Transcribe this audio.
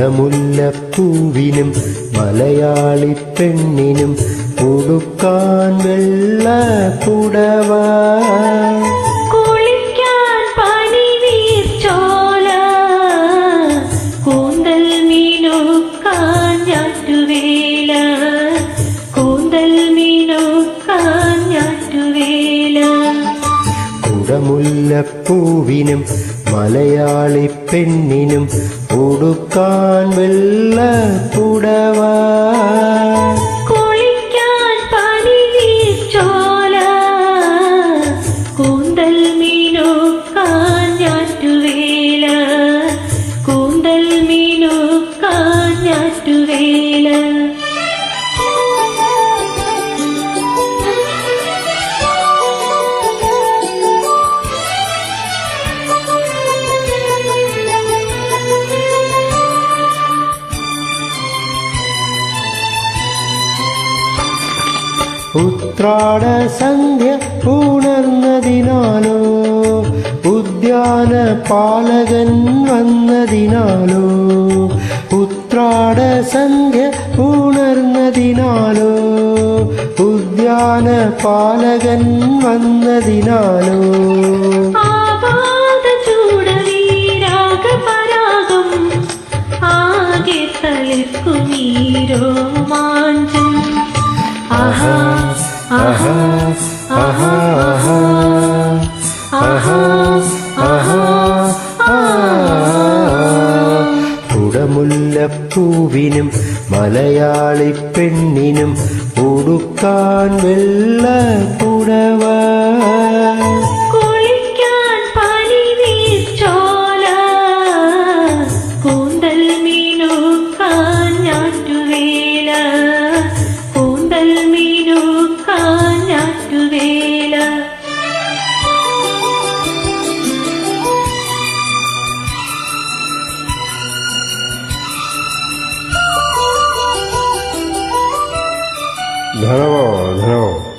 കുടമുല്ലപ്പൂവിനും മലയാളി പെണ്ണിനും കൊടുക്കാൻ വെള്ള പുടവ. കുളിക്കാൻ மலையாளி பெண்ணினும் உடுக்கான் வெள்ள புடவா. ഉത്രാട സന്ധ്യ ഉണർന്നതിനാലോ ഉദ്യാന പാലകൻ വന്നതിനാലോ ഉത്രാടസന്ധ്യ ഉണർന്നതിനാലോ ഉദ്യാന പാലകൻ വന്നതിനാലോ. കുടമുല്ലപ്പൂവിനും മലയാളി പെണ്ണിനും ഉടുക്കാൻ വെള്ള പുടവ. धनव धनव